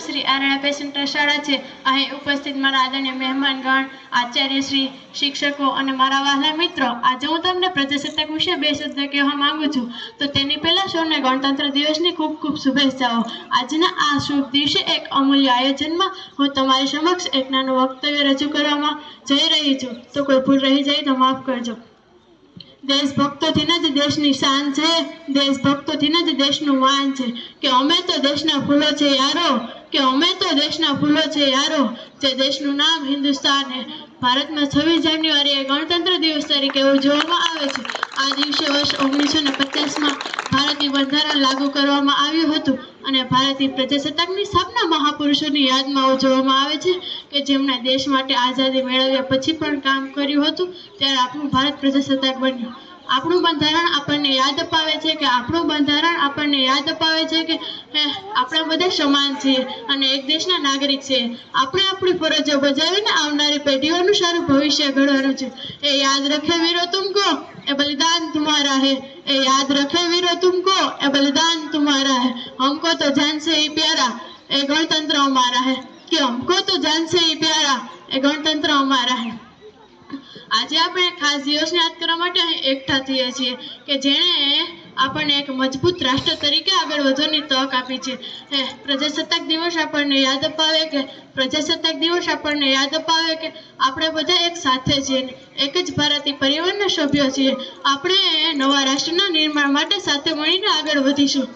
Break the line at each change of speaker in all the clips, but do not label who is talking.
શ્રી આરણા પેસેન્ટર શાળા છે. અહીં ઉપસ્થિત મારા આદરણીય મહેમાનગણ આચાર્યશ્રી શિક્ષકો અને મારા વહાલા મિત્રો, આજે હું તમને પ્રજાસત્તાક વિશે બે શબ્દ કહેવા માંગુ છું. તો તેની પહેલાં સૌને ગણતંત્ર દિવસની ખૂબ ખૂબ શુભેચ્છાઓ. આજના આ શુભ દિવસે એક અમૂલ્ય આયોજનમાં હું તમારી સમક્ષ એક નાનું વક્તવ્ય રજૂ કરવામાં જઈ રહી છું. તો કોઈ ભૂલ રહી જાય તો માફ કરજો. દેશભક્તોથી જ દેશની શાન છે. દેશભક્તોથી જ દેશનું માન છે. કે અમે તો દેશના ફૂલો છે, યારો. કે અમે તો દેશના ફૂલો છે યારો, જે દેશનું નામ હિન્દુસ્તાન હે ભારતમાં છવ્વીસ જાન્યુઆરીએ ગણતંત્ર દિવસ તરીકે ઉજવવામાં આવે છે. આ દિવસે વર્ષ ઓગણીસો ને પચાસમાં ભારતીય બંધારણ લાગુ કરવામાં આવ્યું હતું અને ભારતીય પ્રજાસત્તાકની સ્થાપના મહાપુરુષોની યાદમાં ઉજવવામાં આવે છે કે જેમણે દેશ માટે આઝાદી મેળવ્યા પછી પણ કામ કર્યું હતું, ત્યારે આપણું ભારત પ્રજાસત્તાક બન્યું. આપણું બંધારણ આપણને યાદ અપાવે છે કે આપણું બંધારણ આપણને યાદ અપાવે છે કે આપણે બધા સમાન છીએ અને એક દેશના નાગરિક છીએ. આપણે આપણી ફરજો બજાવીને આવનારી પેઢીઓનું સારું ભવિષ્ય ઘડવાનું છે. એ યાદ રખે વીરો તુમકો, એ બલિદાન તુમારા હે. એ યાદ રખે વીરો તુમકો, એ બલિદાન તુમારા હે. હમકો તો જાનશે સે પ્યારા, એ ગણતંત્ર અમારા હે. કે હમકો તો જાનશે સે પ્યારા, એ ગણતંત્ર અમારા હે. આજે આપણે ખાસ દિવસને યાદ કરવા માટે એકઠા થઈએ છીએ કે જેણે આપણને એક મજબૂત રાષ્ટ્ર તરીકે આગળ વધવાની તક આપી છે. હે, પ્રજાસત્તાક દિવસ આપણને યાદ અપાવે કે પ્રજાસત્તાક દિવસ આપણને યાદ અપાવે કે આપણે બધા એક સાથે છીએ. એક જ ભારતીય પરિવારના સભ્યો છીએ. આપણે નવા રાષ્ટ્રના નિર્માણ માટે સાથે મળીને આગળ વધીશું.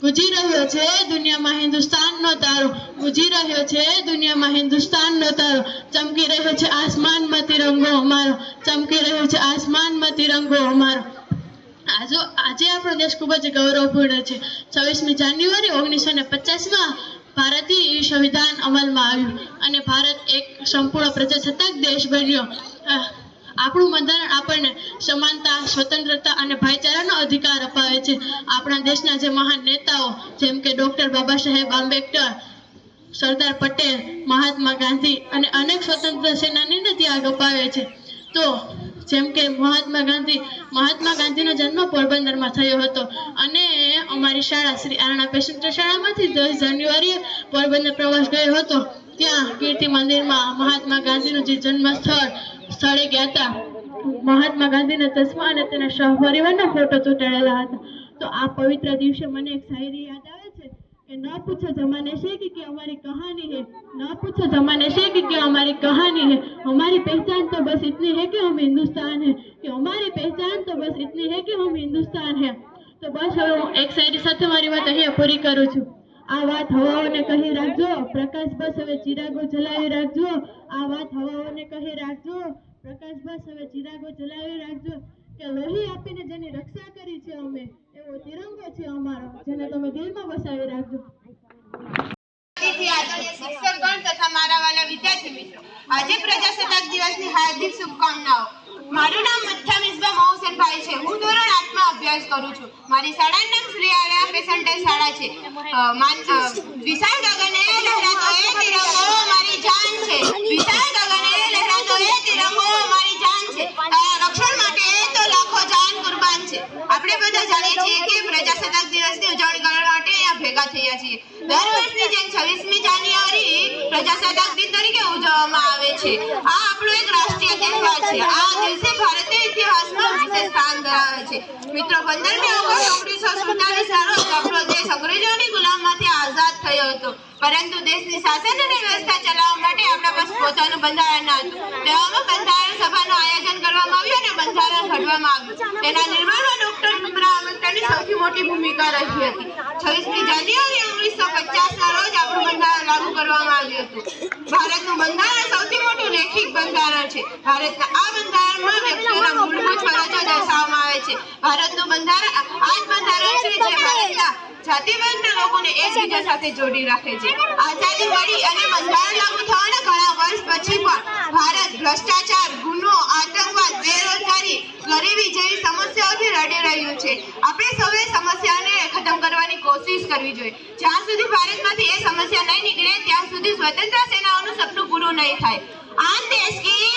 ગુજી રહ્યો છે દુનિયામાં હિન્દુસ્તાનનો તારો. ગુજી રહ્યો છે દુનિયામાં હિન્દુસ્તાનનો તારો. ચમકી રહ્યો છે આસમાનમાં તિરંગો અમારો. ચમકી રહ્યો છે આસમાનમાં તિરંગો અમારો. આજો, આજે આપણો દેશ ખૂબ જ ગૌરવપૂર્ણ છે. છવ્વીસમી જાન્યુઆરી ઓગણીસો ને પચાસમાં ભારતીય સંવિધાન અમલમાં આવ્યું અને ભારત એક સંપૂર્ણ પ્રજાસત્તાક દેશ બન્યો. આપણું બંધારણ આપણને સમાનતા, સ્વતંત્રતા અને ભાઈચારાનો અધિકાર અપાવે છે. આપણા દેશના જે મહાન નેતાઓ, જેમ કે ડૉક્ટર બાબા સાહેબ આંબેડકર, સરદાર પટેલ, મહાત્મા ગાંધી અને અનેક સ્વતંત્ર સેનાનીને ત્યાગ અપાવે છે. તો જેમ કે મહાત્મા ગાંધી, મહાત્મા ગાંધીનો જન્મ પોરબંદરમાં થયો હતો અને અમારી શાળા શ્રી આરણા પેસેન્ટર શાળામાંથી દસ જાન્યુઆરીએ પોરબંદર પ્રવાસ ગયો હતો. ત્યાં કીર્તિ મંદિરમાં મહાત્મા ગાંધીનું જે જન્મ સ્થળ સ્થળે ગયા હતા મહાત્મા ગાંધીના ચશ્મા અને તેના સહપરિવારના ફોટો ચોંટાડેલા હતા તો આ પવિત્ર દિવસે મને એક શાયરી યાદ આવે છે कि न पूछो जमाने से कि क्या हमारी कहानी है न पूछो जमाने से कि क्या हमारी कहानी है हमारी पहचान तो बस इतनी है कि हम हिंदुस्तान है कि हमारी पहचान तो बस इतनी है कि हम हिंदुस्तान है તો બસ હવે હું એક શાયરી સાથે મારી વાત અહીંયા પૂરી કરું છું આ વાત હવાઓને કહી રાખજો. પ્રકાશ બસ હવે ચિરાગો જલાવી રાખજો. આ વાત હવાઓને કહી રાખજો. પ્રકાશ બસ હવે ચિરાગો જલાવી રાખજો. કે લોહી આપીને જેની રક્ષા કરી છે અમે, એવો તિરંગો છે અમારો, જેને તમે દિલમાં વસાવી રાખજો.
શિક્ષકગણ તથા મારા વાલા વિદ્યાર્થી મિત્રો આજે પ્રજાસત્તાક દિવસની હાર્દિક શુભકામનાઓ. મારું નામ મથ્થા મિસબા મોહસેનભાઈ છે. હું ધોરણ આઠમાં અભ્યાસ કરું છું. મારી શાળાનું નામ શ્રી આર્યા પેસન્ટે શાળા છે. વિશાલ વિશાળ ગગને લહેરાતો એ તિરંગો મારી જાન છે. વિશાળ ગગને લહેરાતો એ તિરંગો મારી જાન છે. રક્ષણ માટે તો લાખો જાન કુરબાન છે. આપણે બધા જાણીએ છીએ કે પ્રજાસત્તાક દિવસની ઉજવણી કરવા ભેગા થયા છીએ. દર વર્ષની જેમ છવ્વીસમી જાન્યુઆરી પ્રજાસત્તાક દિન તરીકે ઉજવવામાં આવે છે. આ આપણો એક રાષ્ટ્રીય તહેવાર છે. આ દિવસે ભારતીય ઇતિહાસમાં વિશેષ સ્થાન ધરાવે છે. મિત્રો, પંદરમી ઓગસ્ટ ઓગણીસો સુડતાલીસના રોજ આપણો દેશ અંગ્રેજોની ગુલામમાંથી આઝાદ થયો હતો. પરંતુ દેશની શાસન અને વ્યવસ્થા ચલાવવા માટે આપણા પાસે પોતાનું બંધારણ ન હતું. તેવામાં બંધારણ સભાનું આયોજન કરવામાં આવ્યું અને બંધારણ ઘડવામાં આવ્યું. તેના નિર્માણમાં ડોક્ટર સૌથી મોટી ભૂમિકા રહી હતી. છવ્વીસમી જાન્યુઆરી ઓગણીસો પચાસના રોજ આપણું બંધારણ લાગુ કરવામાં આવ્યું હતું. ભારતનું બંધારણ સૌથી મોટું લેખિત બંધારણ છે. ભારતના આ બંધારણમાં વ્યક્તિઓના મૂળભૂત ફરજો દર્શાવવામાં આવે છે. ભારતનું બંધારણ આ જ બંધારણ છે જે ભારતના જાતિવાદના લોકોને એકબીજા સાથે જોડી રાખે છે. આઝાદી મળી અને બંધારણ લાગુ થવાના ઘણા વર્ષ પછી પણ ભારત ભ્રષ્ટાચાર ગુનો આતંકવાદ બેરોજગારી ગરીબી જેવી સમસ્યાઓથી લડી રહ્યું છે. આપણે સૌએ સમસ્યાને ખતમ કરવાની કોશિશ કરવી જોઈએ. જ્યાં સુધી ભારતમાંથી એ સમસ્યા નહીં નીકળે, ત્યાં સુધી સ્વતંત્ર સેનાઓનું સપનું પૂરું નહીં થાય. આ દેશ કી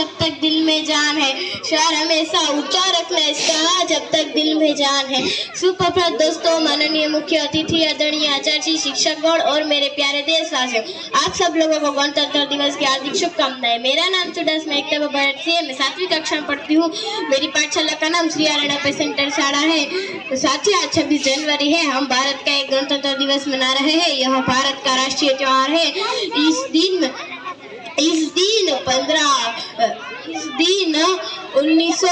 जब तक दिल में जान है। सर हमेशा ऊँचा रखना इसका जब तक दिल में जान है। सुप्रभात दोस्तों, माननीय मुख्य अतिथि, आदरणीय आचार्य जी शिक्षकगण और मेरे प्यारे देशवासियों, आप सब लोगों को गणतंत्र दिवस की हार्दिक शुभकामनाएँ। मेरा नाम चुडास, मैं एकता भारत से, मैं सातवीं कक्षा में पढ़ती हूँ। मेरी पाठशाला का नाम श्री आरणा पे सेंटर शाला है। तो साथियों, आज छब्बीस जनवरी है। हम भारत का एक गणतंत्र दिवस मना रहे हैं। यह भारत का राष्ट्रीय त्यौहार है। इस दिन इस दिन पंद्रह इस दिन उन्नीस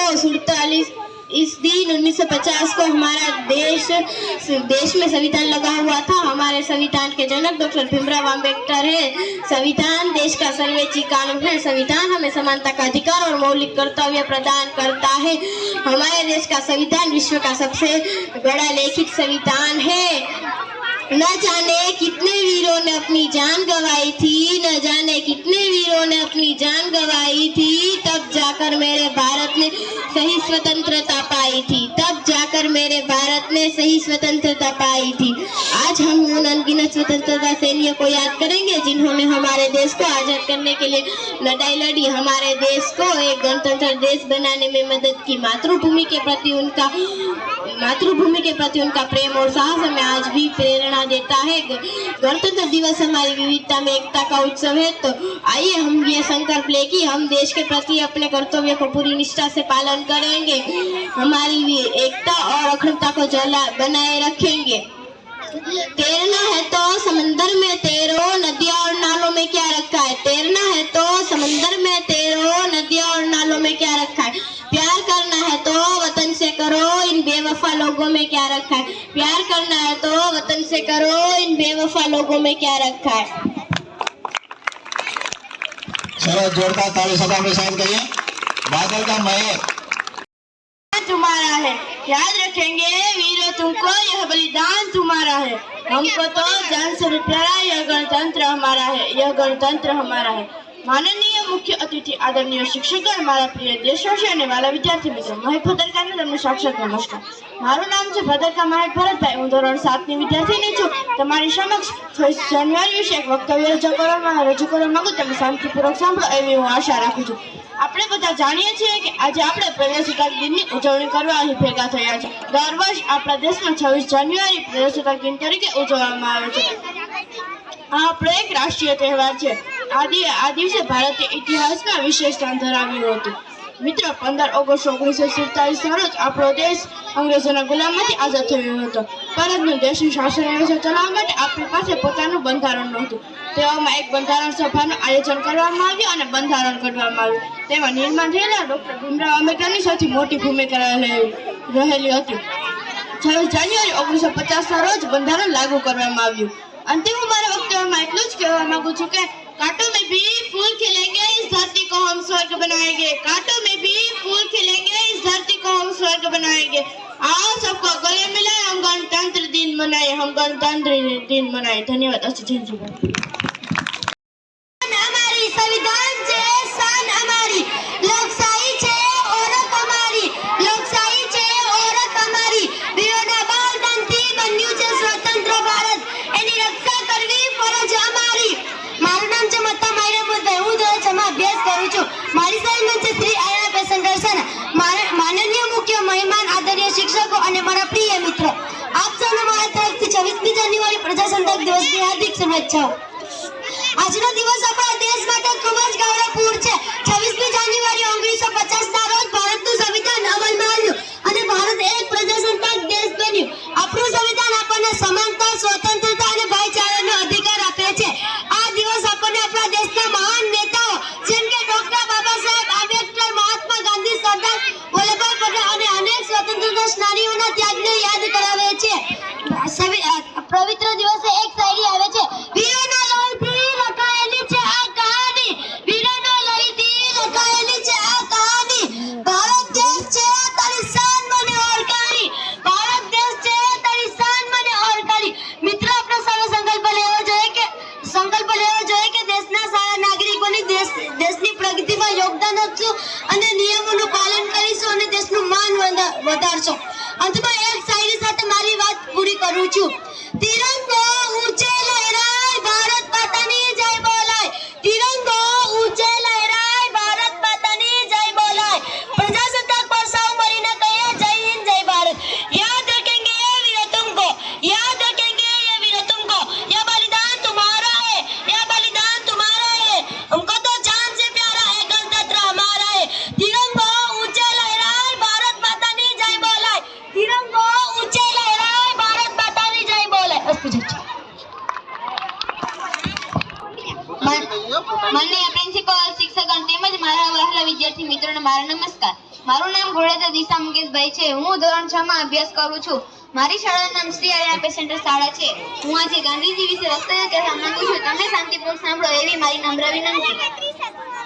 इस दिन 1950 को हमारा देश देश में संविधान लगा हुआ था। हमारे संविधान के जनक डॉक्टर भीमराव अंबेडकर है। संविधान देश का सर्वोच्च कानून है। संविधान हमें समानता का अधिकार और मौलिक कर्तव्य प्रदान करता है। हमारे देश का संविधान विश्व का सबसे बड़ा लेखित संविधान है। न जाने कितने वीरों ने अपनी जान गंवाई थी, न जाने कितने वीरों ने अपनी जान गंवाई थी, तब जाकर मेरे भारत ने सही स्वतंत्रता पाई थी, तब जाकर मेरे भारत ने सही स्वतंत्रता पाई थी। आज हम उन अनगिनत स्वतंत्रता सैनियों को याद करेंगे, जिन्होंने हमारे देश को आज़ाद करने के लिए लड़ाई लड़ी। हमारे देश को एक गणतंत्र देश बनाने में मदद की। मातृभूमि के प्रति उनका, मातृभूमि के प्रति उनका प्रेम और साहस हमें आज भी प्रेरणा देता है। गणतंत्र दिवस हमारी विविधता में एकता का उत्सव है तो आइए हम ये संकल्प ले कि हम देश के प्रति अपने कर्तव्य को पूरी निष्ठा से पालन करेंगे। हमारी एकता और अखंडता को जला, बनाए रखेंगे। तैरना है तो समंदर में तैरो नदियों और नालों में क्या रखा है? तैरना है तो समंदर में तैरो नदियों और नालों में क्या रखा है? प्यार करना है तो वतन से करो इन बेवफा लोगों में क्या रखा है? प्यार करना है तो वतन से करो इन बेवफा लोगों में क्या रखा है?
चलो जोरदार ताली सभा में शायद करिए। बादल का महर
तुम्हारा है। याद रखेंगे वीरों तुमको यह बलिदान तुम्हारा है हमको तो जान से भी प्यारा यह गणतंत्र हमारा है यह गणतंत्र हमारा है માનનીય મુખ્ય અતિથિ, આદરણીય શિક્ષકગણ, મારા પ્રિય દેશવાસીઓ અને વાલા વિદ્યાર્થી મિત્રો મહેક ભદરકાને તમને સાક્ષાત નમસ્કાર. મારું નામ છે ભદરકા મહેક ભરતભાઈ. હું ધોરણ સાતની વિદ્યાર્થીની છું. તમારી સમક્ષ છવ્વીસ જાન્યુઆરી વિશે એક વક્તવ્ય રજૂ કરવામાં રજૂ કરવા માંગુ તમે શાંતિપૂર્વક સાંભળો એવી હું આશા રાખું છું. આપણે બધા જાણીએ છીએ કે આજે આપણે પ્રજાસત્તાક દિનની ઉજવણી કરવા અહીં ભેગા થયા છે. દર વર્ષ આપણા દેશમાં છવ્વીસ જાન્યુઆરી પ્રજાસત્તાક દિન તરીકે ઉજવવામાં આવે છે. આ આપણો એક રાષ્ટ્રીય તહેવાર છે. આ દિવસે ભારતીય ઇતિહાસમાં વિશેષ સ્થાન ધરાવ્યું હતું. મિત્રો, પંદર ઓગસ્ટ ઓગણીસો સુડતાલીસના રોજ આપણો દેશ અંગ્રેજોના ગુલામમાંથી આઝાદ થયો હતો. પરંતુ દેશનું શાસન વ્યવસ્થા ચલાવવા માટે આપણી પાસે પોતાનું બંધારણ નહોતું. તેવામાં એક બંધારણ સભાનું આયોજન કરવામાં આવ્યું અને બંધારણ ઘડવામાં આવ્યું. તેમાં નિર્માણ થયેલા ડૉક્ટર ભીમરાવ આંબેડકરની સૌથી મોટી ભૂમિકા રહેલી હતી. છવ્વીસ જાન્યુઆરી ઓગણીસો પચાસના રોજ બંધારણ લાગુ કરવામાં આવ્યું. અંતિમ મારા વક્તવ્યમાં એટલું જ કહેવા માગું છું કે कांटों में भी फूल खिलेंगे इस धरती को हम स्वर्ग बनाएंगे कांटों में भी फूल खिलेंगे इस धरती को हम स्वर्ग बनाएंगे आओ सबको गले मिलाए हम गणतंत्र दिन मनाए हम गणतंत्र दिन मनाए धन्यवाद अच्छी जय हमारी संविधान મારી સાહેબ છે શ્રી આયરા પેસેન્જર છે ને? માનનીય મુખ્ય મહેમાન, આદરણીય શિક્ષકો અને મારા પ્રિય મિત્રો, આપ સૌને મારા તરફથી છવ્વીસમી જાન્યુઆરી પ્રજાસત્તાક દિવસની હાર્દિક શુભેચ્છાઓ. આજનો દિવસ આપણા દેશ માટે ખૂબ જ ગૌરવપૂર્ણ છે. છવ્વીસમી જાન્યુઆરી ઓગણીસો પચાસ ના રોજ ભારતનું સંવિધાન અમલમાં આવ્યું અને ભારત એક પ્રજાસત્તાક દેશ બન્યું. આપણું વિદ્યાર્થી મિત્રોને મારા નમસ્કાર. મારું નામ ઘોડેતા દિશા મુકેશભાઈ છે. હું ધોરણ છ માં અભ્યાસ કરું છું. મારી શાળાનું નામ શ્રી આર્યા પેસેન્ટર શાળા છે. હું આજે ગાંધીજી વિશે વક્તવ્ય કહેવા માંગુ છું. તમે શાંતિપૂર્વક સાંભળો એવી મારી નમ્ર વિનંતી.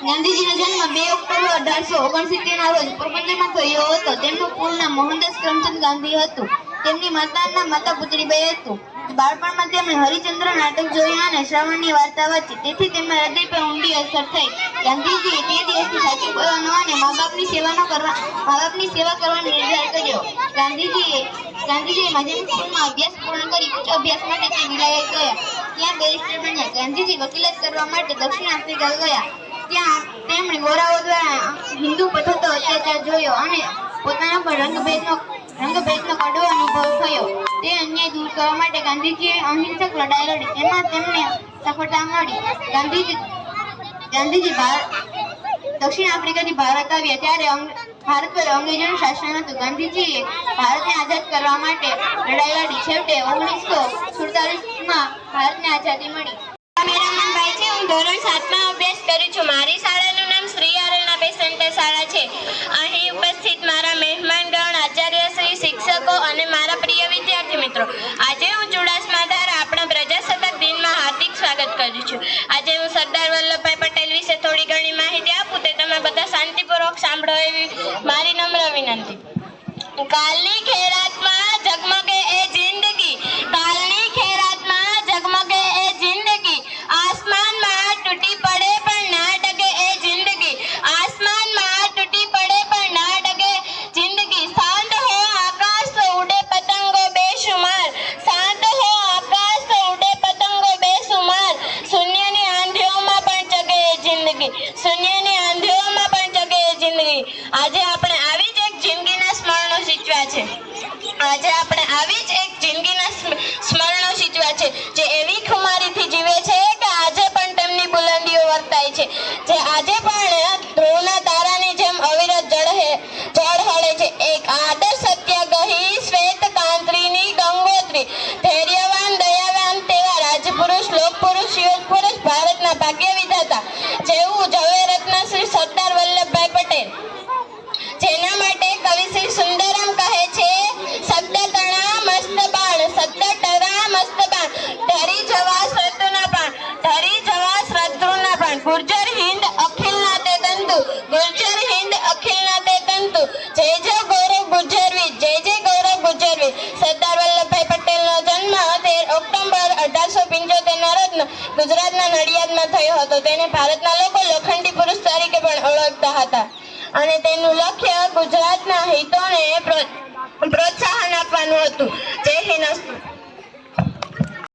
ગાંધીજીનો જન્મ બે ઓક્ટોબર અઢારસો ઓગણસિત્તેર ના રોજ પોરબંદરમાં થયો હતો. તેમનું પૂર્ણ મોહનદાસ કરમચંદ ગાંધી હતું. તેમની માતાના માતા પુત્રીભાઈ હતું. બાળપણમાં તેમણે હરિચંદ્ર નાટક જોયા અને શ્રવણની વાર્તા વાંચી. તેથી તેમના હૃદય પર ઊંડી અસર થઈ. ગાંધીજીએ તે દિવસથી સાચું બોલવાનો અને મા બાપની સેવાનો કરવા મા બાપની સેવા કરવાનો નિર્ધાર કર્યો. ગાંધીજીએ ગાંધીજીએ માધ્યમિક સ્કૂલમાં અભ્યાસ પૂર્ણ કરી, ઉચ્ચ અભ્યાસ માટે તે વિલાયત ગયા. ત્યાં બેરિસ્ટર બન્યા. ગાંધીજી વકીલાત કરવા માટે દક્ષિણ આફ્રિકા ગયા. ત્યાં તેમણે ગોરાઓ દ્વારા હિન્દુ પર અત્યાચાર જોયો અને પોતાના પર રંગભેદનો રંગભેદનો કડવો અનુભવ થયો. તે અન્યાય દૂર કરવા માટે ગાંધીજીએ અહિંસક લડાઈ લડી. તેમાં તેમને સફળતા મળી. ગાંધીજી ગાંધીજી ભારત દક્ષિણ આફ્રિકાથી ભારત આવ્યા ત્યારે ભારત પર અંગ્રેજોનું શાસન હતું. ગાંધીજીએ ભારતને આઝાદ કરવા માટે લડાઈ લડી. છેવટે ઓગણીસો સુડતાલીસમાં ભારતને આઝાદી મળી. મેરા મનભાઈ હું ધોરણ સાતમાં અભ્યાસ કરું છું. મારી શાળાનું નામ શ્રી આરલના પેસેન્ટર શાળા છે. અહીં ઉપસ્થિત મારા મહેમાનગણ, આચાર્ય શ્રી, શિક્ષકો અને મારા પ્રિય વિદ્યાર્થી મિત્રો. આજે હું ચુડાસમા દ્વારા આપણા પ્રજાસત્તાક દિનમાં હાર્દિક સ્વાગત કરું છું. આજે હું સરદાર વલ્લભભાઈ પટેલ વિશે થોડી ઘણી માહિતી આપું તે તમે બધા શાંતિપૂર્વક સાંભળો એવી મારી નમ્ર વિનંતી. કાલની ખેરાતમાં ગુર્જર હિન્દ અખિલ નાતે તંતુ ગુર્જર હિન્દ અખિલ નાતે તંતુ જય જય ગૌરવ ગુર્જરવી, જય જય ગૌરવ ગુર્જરવી. સરદાર વલ્લભભાઈ પટેલનો જન્મ તેર ઓક્ટોબર અઢારસો પંચોતેરના રત્ન ગુજરાતના નડિયાદમાં થયો હતો. તેને ભારતના લોકો લોખંડી પુરુષ તરીકે પણ ઓળખતા હતા. અને તેનું લક્ષ્ય ગુજરાતના હિતોને